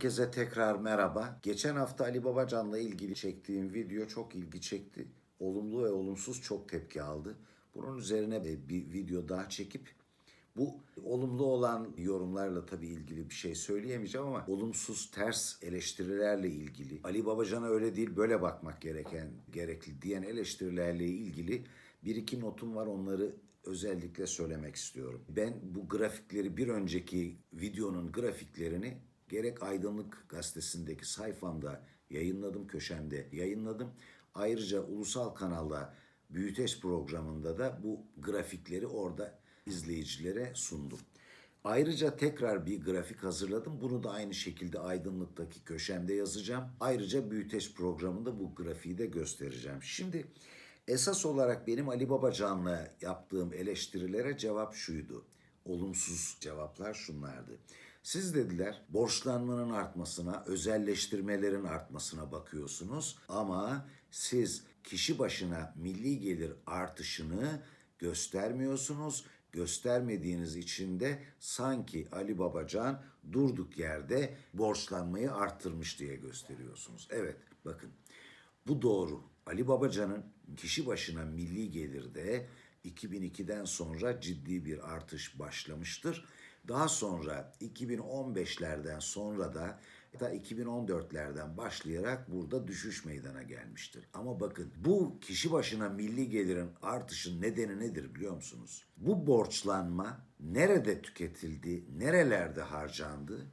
Herkese tekrar merhaba. Geçen hafta Ali Babacan'la ilgili çektiğim video çok ilgi çekti. Olumlu ve olumsuz çok tepki aldı. Bunun üzerine bir video daha çekip bu olumlu olan yorumlarla tabii ilgili bir şey söyleyemeyeceğim ama olumsuz ters eleştirilerle ilgili Ali Babacan'a öyle değil böyle bakmak gereken gerekli diyen eleştirilerle ilgili bir iki notum var onları özellikle söylemek istiyorum. Ben bu grafikleri bir önceki videonun grafiklerini gerek Aydınlık Gazetesi'ndeki sayfamda yayınladım, köşemde yayınladım. Ayrıca ulusal kanalda Büyüteç programında da bu grafikleri orada izleyicilere sundum. Ayrıca tekrar bir grafik hazırladım. Bunu da aynı şekilde Aydınlık'taki köşemde yazacağım. Ayrıca Büyüteç programında bu grafiği de göstereceğim. Şimdi esas olarak benim Ali Babacan'la yaptığım eleştirilere cevap şuydu. Olumsuz cevaplar şunlardı. Siz dediler borçlanmanın artmasına, özelleştirmelerin artmasına bakıyorsunuz ama siz kişi başına milli gelir artışını göstermiyorsunuz. Göstermediğiniz için de sanki Ali Babacan durduk yerde borçlanmayı arttırmış diye gösteriyorsunuz. Evet bakın bu doğru. Ali Babacan'ın kişi başına milli gelirde 2002'den sonra ciddi bir artış başlamıştır. Daha sonra 2015'lerden sonra da hatta 2014'lerden başlayarak burada düşüş meydana gelmiştir. Ama bakın bu kişi başına milli gelirin artışın nedeni nedir biliyor musunuz? Bu borçlanma nerede tüketildi, nerelerde harcandı?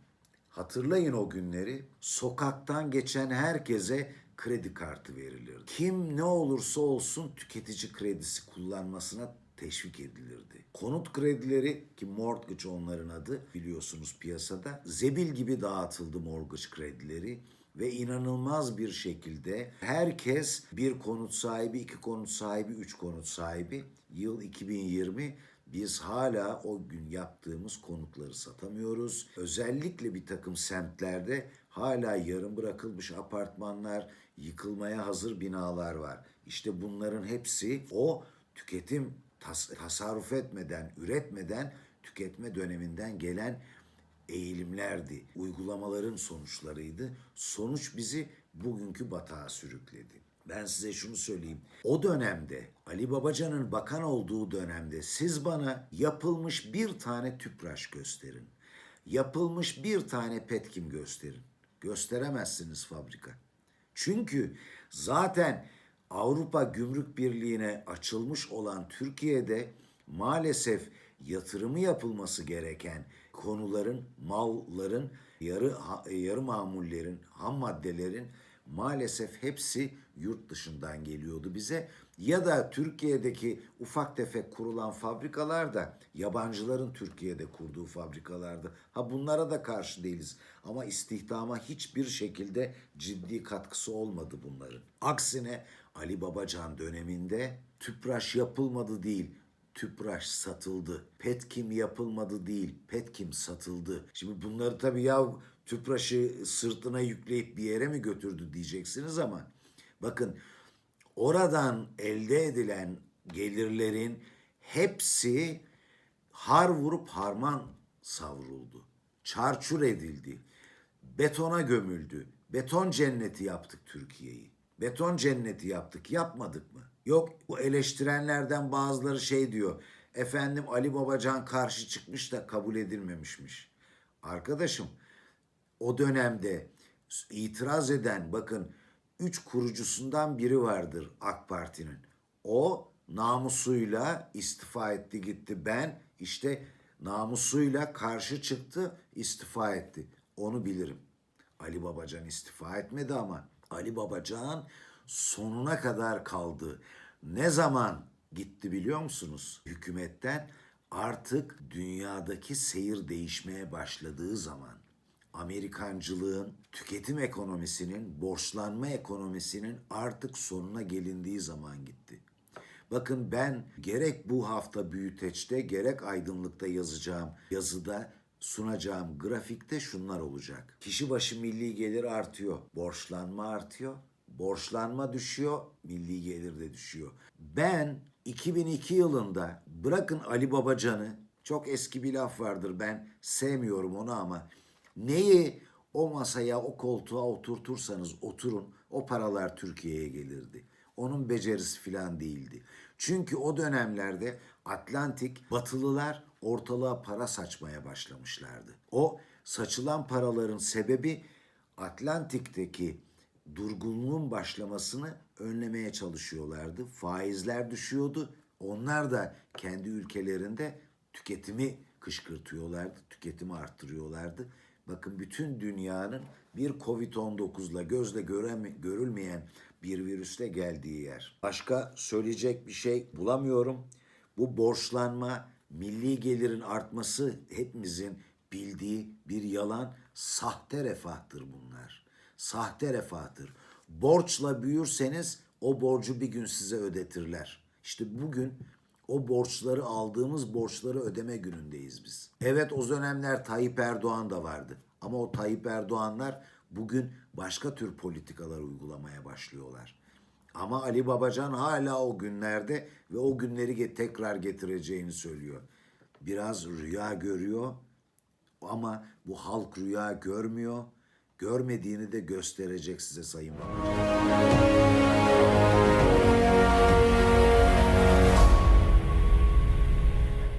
Hatırlayın o günleri. Sokaktan geçen herkese kredi kartı verilirdi. Kim ne olursa olsun tüketici kredisi kullanmasına teşvik edilirdi. Konut kredileri ki mortgage onların adı biliyorsunuz piyasada zebil gibi dağıtıldı mortgage kredileri ve inanılmaz bir şekilde herkes bir konut sahibi, iki konut sahibi, üç konut sahibi. Yıl 2020 biz hala o gün yaptığımız konutları satamıyoruz. Özellikle bir takım semtlerde hala yarım bırakılmış apartmanlar, yıkılmaya hazır binalar var. İşte bunların hepsi o tüketim tas- tasarruf etmeden, üretmeden tüketme döneminden gelen eğilimlerdi. Uygulamaların sonuçlarıydı. Sonuç bizi bugünkü batağa sürükledi. Ben size şunu söyleyeyim. O dönemde Ali Babacan'ın bakan olduğu dönemde siz bana yapılmış bir tane tüpraş gösterin. Yapılmış bir tane petkim gösterin. Gösteremezsiniz fabrika. Çünkü zaten Avrupa Gümrük Birliği'ne açılmış olan Türkiye'de maalesef yatırımı yapılması gereken konuların, malların, yarı yarı mamullerin, ham maddelerin maalesef hepsi yurt dışından geliyordu bize. Ya da Türkiye'deki ufak tefek kurulan fabrikalar da yabancıların Türkiye'de kurduğu fabrikalardı. Ha bunlara da karşı değiliz ama istihdama hiçbir şekilde ciddi katkısı olmadı bunların. Aksine Ali Babacan döneminde tüpraş yapılmadı değil, tüpraş satıldı. Petkim yapılmadı değil, petkim satıldı. Şimdi bunları tabii ya tüpraşı sırtına yükleyip bir yere mi götürdü diyeceksiniz ama bakın oradan elde edilen gelirlerin hepsi har vurup harman savruldu. Çarçur edildi. Betona gömüldü. Beton cenneti yaptık Türkiye'yi. Beton cenneti yaptık. Yapmadık mı? Yok bu eleştirenlerden bazıları şey diyor. Efendim Ali Babacan karşı çıkmış da kabul edilmemişmiş. Arkadaşım o dönemde itiraz eden bakın üç kurucusundan biri vardır AK Parti'nin. O namusuyla istifa etti gitti. Ben işte namusuyla karşı çıktı istifa etti. Onu bilirim. Ali Babacan istifa etmedi ama Ali Babacan sonuna kadar kaldı. Ne zaman gitti biliyor musunuz? Hükümetten artık dünyadaki seyir değişmeye başladığı zaman Amerikancılığın, tüketim ekonomisinin, borçlanma ekonomisinin artık sonuna gelindiği zaman gitti. Bakın ben gerek bu hafta büyüteçte gerek aydınlıkta yazacağım yazıda sunacağım grafikte şunlar olacak. Kişi başı milli gelir artıyor, borçlanma artıyor, borçlanma düşüyor, milli gelir de düşüyor. Ben 2002 yılında bırakın Ali Babacan'ı çok eski bir laf vardır ben sevmiyorum onu ama neyi o masaya, o koltuğa oturtursanız oturun, o paralar Türkiye'ye gelirdi. Onun becerisi falan değildi. Çünkü o dönemlerde Atlantik batılılar ortalığa para saçmaya başlamışlardı. O saçılan paraların sebebi Atlantik'teki durgunluğun başlamasını önlemeye çalışıyorlardı. Faizler düşüyordu. Onlar da kendi ülkelerinde tüketimi kışkırtıyorlardı, tüketimi arttırıyorlardı. Bakın bütün dünyanın bir Covid-19'la gözle göreme, görülmeyen bir virüsle geldiği yer. Başka söyleyecek bir şey bulamıyorum. Bu borçlanma, milli gelirin artması hepimizin bildiği bir yalan, sahte refahtır bunlar. Sahte refahtır. Borçla büyürseniz o borcu bir gün size ödetirler. İşte bugün o borçları aldığımız borçları ödeme günündeyiz biz. Evet o dönemler Tayyip Erdoğan da vardı. Ama o Tayyip Erdoğanlar bugün başka tür politikalar uygulamaya başlıyorlar. Ama Ali Babacan hala o günlerde ve o günleri tekrar getireceğini söylüyor. Biraz rüya görüyor ama bu halk rüya görmüyor. Görmediğini de gösterecek size Sayın Babacan.